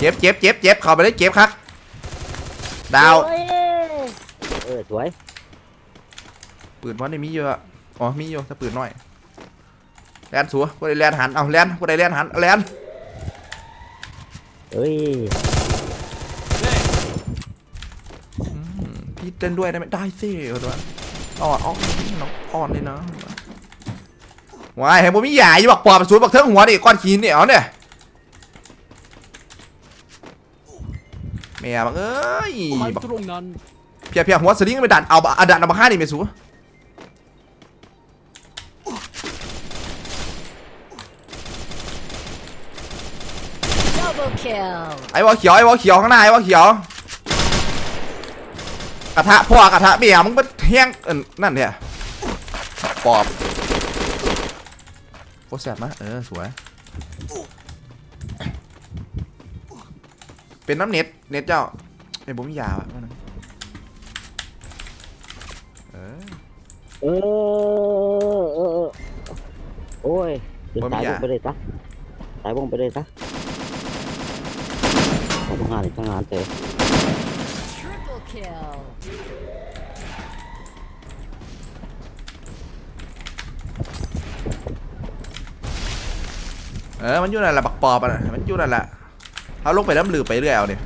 เจ็บเจ็บเจ็บเจ็บเข้าไปเลยเจ็บครับดาวเอ้ยเออสวยปืนวันนี้มีเยอะอ๋อมีอยู่ถ้าปืนน้อยแลนสัวกูได้แลนหันเอาแลนกูได้แลนหันเอาแลนเอ้ยอืมพี่เต้นด้วยได้ไหมได้สิเอาตัวอ่อนอ่อนน้องอ่อนเลยนะว้ายเห็นผมมีใหญ่บอกปอบสวนบอกเทิงหัวดิก้อนหินเนี่ยเอาเนี่ย แม่บังเอ้ยไปบักตรงนั้นเพียเพียหัวสลิงไปดันเอาเอาดันเอามาฆ่าดิเมสู Double kill. ไอ้วอเขียวไอ้วอเขียวข้างหน้าไอ้วอเขียวกระทะพ่อกระทะเมียมึงเป็นเที่ยงเอิ้นนั่นเนี่ยปอบโคตรแสบมะเออสวย เป็นน้ำเน็ต เน็ตเจ้าไอ้บุ้มยาวอะว่านั่นเออ เออเออเออโอ้ยเดี๋ยวบ่มีตายยา วงไปเลยซะตายวงไปเลยซะทำงานอีกทำงานเถอะ Triple kill. เออ มันอยู่นั่นแหละบักปอบอะมันอยู่นั่นแหละ เอาลงไปแล้วมันลืมไปเรื่อยเอาเนี่ย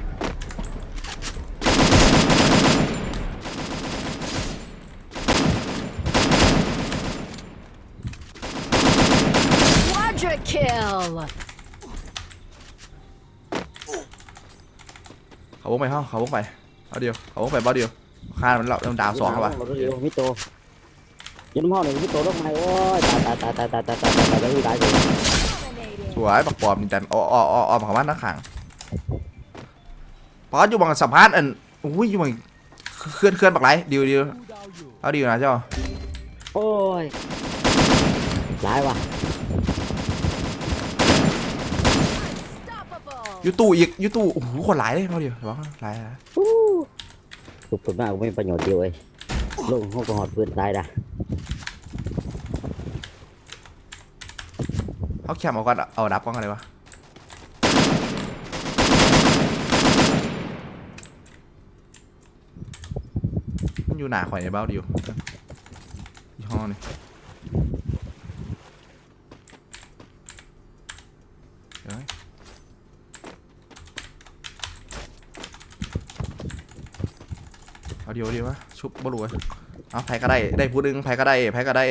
Quadra kill. เขาวงไปห้องเขาวงไปเอาเดียวเขาวงไปบ้าเดียวฆ่ามันเราดาวสองแล้ววะเราก็เร็วมิโตยันพ่อหนึ่งมิโตลงมาโอ้ยตายตายตายตายตายตายตายตายตายตายตาย Dominating. สวยบักปอบนี่จันอ้ออ้ออ้ออ้อมของบ้านนักขัง ปออยู่บังสัมภาษณ์อันอุ้ยอยู่บังเคลื่อนเคลื่อนบักไรเดียวเดียวดูดาวอยู่เอาเดียวนะเจ้าโอ้ยหลายว่ะ Unstoppable. อยู่ตู้อีกอยู่ตู้โอ้โหคนหลายเลยเอาเดียวบอกว่าหลายนะถูกผลมากไม่มีประโยชน์เดียวเอ้ยลงห้องกระหอดเพื่อนตายด่ะเขาแคมเอาก่อนเอาดับก่อนอะไรวะ อยู่หนาข่อยในเบ้าเดียวยี่ห้อนี่เลยเอาเดียวดีวะชุบบรัวเอาไผก็ได้ได้ผู้ดึงไผก็ได้ไผก็ได้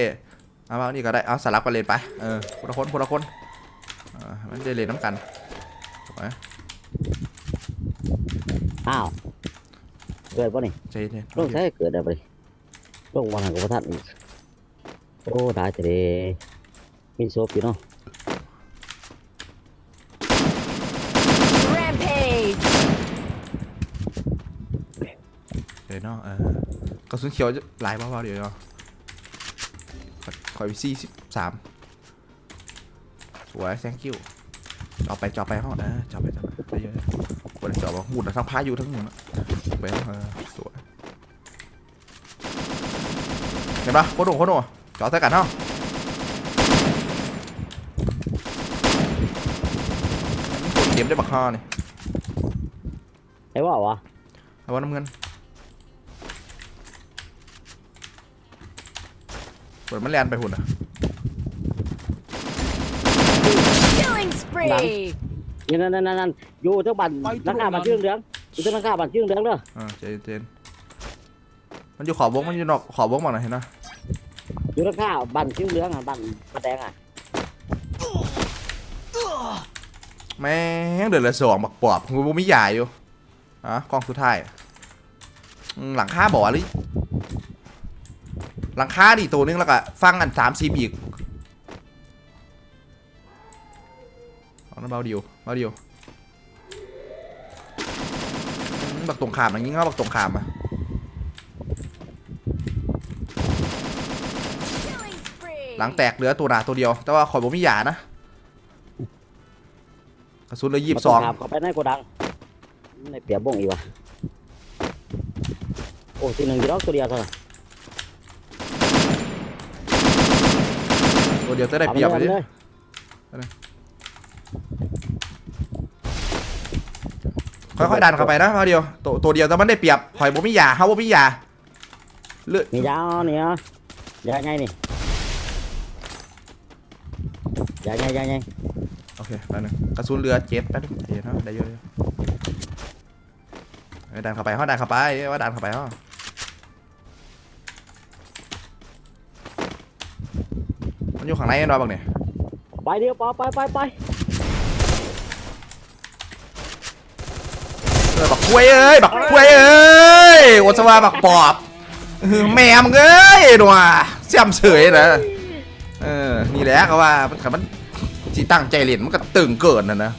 เอาเอานี่ก็ได้เอาสลับกันเลยไปเออคนละคนคนละคนเออมันได้เลยน้ำกันไปอ้าว เกิดป่ะนี่ใจเย็นลงใช้เกิดอะไรลงวันหันกับพระท่านอีกโอ้ได้จะได้มีโซฟอยู่เนาะ Rampage. เดี๋ยวเนาะเออกระสุนเขียวจะหลายเบาๆเดี๋ยวเนาะขอขอไปสี่สิบสามสวย thank you จอไปจอไปห้องเออจอไปจอไปไปเยอะๆคนจอมาหมุนทั้งพายุทั้งหมุนอะ ไปห้องเออสวยเห็นปะโคตรโหดโคตรโหดจอใส่กันเนาะเกมได้บักฮอนี่ไอ้ว่าวะเอาว่าน้ำเงินเปิดมันแลนไปหุ่นอะ Killing spree. นี่นั่นนั่นนั่นอยู่ทั้งบันนักข่าบันชื่อเหลือง อยู่ทั้งนักข่าบันชื่อเหลืองเด้ออ่าเจนเจนมันอยู่ขอบวงมันอยู่นอกขอบวงบ้างนะเห็นนะอยู่ทั้งข่าบันชื่อเหลืองอะบันกระแดงอะแม่งเดือดละสองบักปอบกูบ่มียาอยู่อะกล้องสุดท้ายอืมหลังคาบ่อหรือหลังคาดิตัวนึงแล้วก็ฟังอันสามซีอีกเอาน้ำเบาเดียวเบาเดียว บักตรงขามอย่างงี้เขาบักตรงขามอะ Killing spree. หลังแตกเหลือตัวหนาตัวเดียว แต่ว่าข่อยบ่มีหยานะกระสุนเหลยยี่สิบสองมาต้ถามเขาไปในโกดังในเปียบ่งอีกวะโอ้ทีหนึ่งอยู่รอกตัวเดียวเท่านั้นตัวเดียวจะได้เปรียบอาเลยไปดิเลย ค่อยๆดันเข้าไปนะเอาเดียวตัวตัวเดียวแต่มันได้เปรียบหอยบ่มียาเฮาบ่มียาเลือดมียาวนี่เหรอยาไงนี่ยาไงยาไงโอเคแป๊บนึงกระสุนเรือเจ็บแป๊บนึงเดี๋ยวนะได้เยอะเลยเอ้ยดันเข้าไปเฮาดันเข้าไปเอ้ยว่าดันเข้าไปเฮามันอยู่ข้างในกันดอยบักเนี่ยไปเดียวไปไปไปไป เออบัก ควยเอ้ยบักควยเอ้ยโอสวาบักปอบแมมงเอ้ยดัวเสียมเฉยนะเออนี่แหละก็ว่ามันขับมันจิตั้งใจเล่นมันก็ตึงเกินนะนะ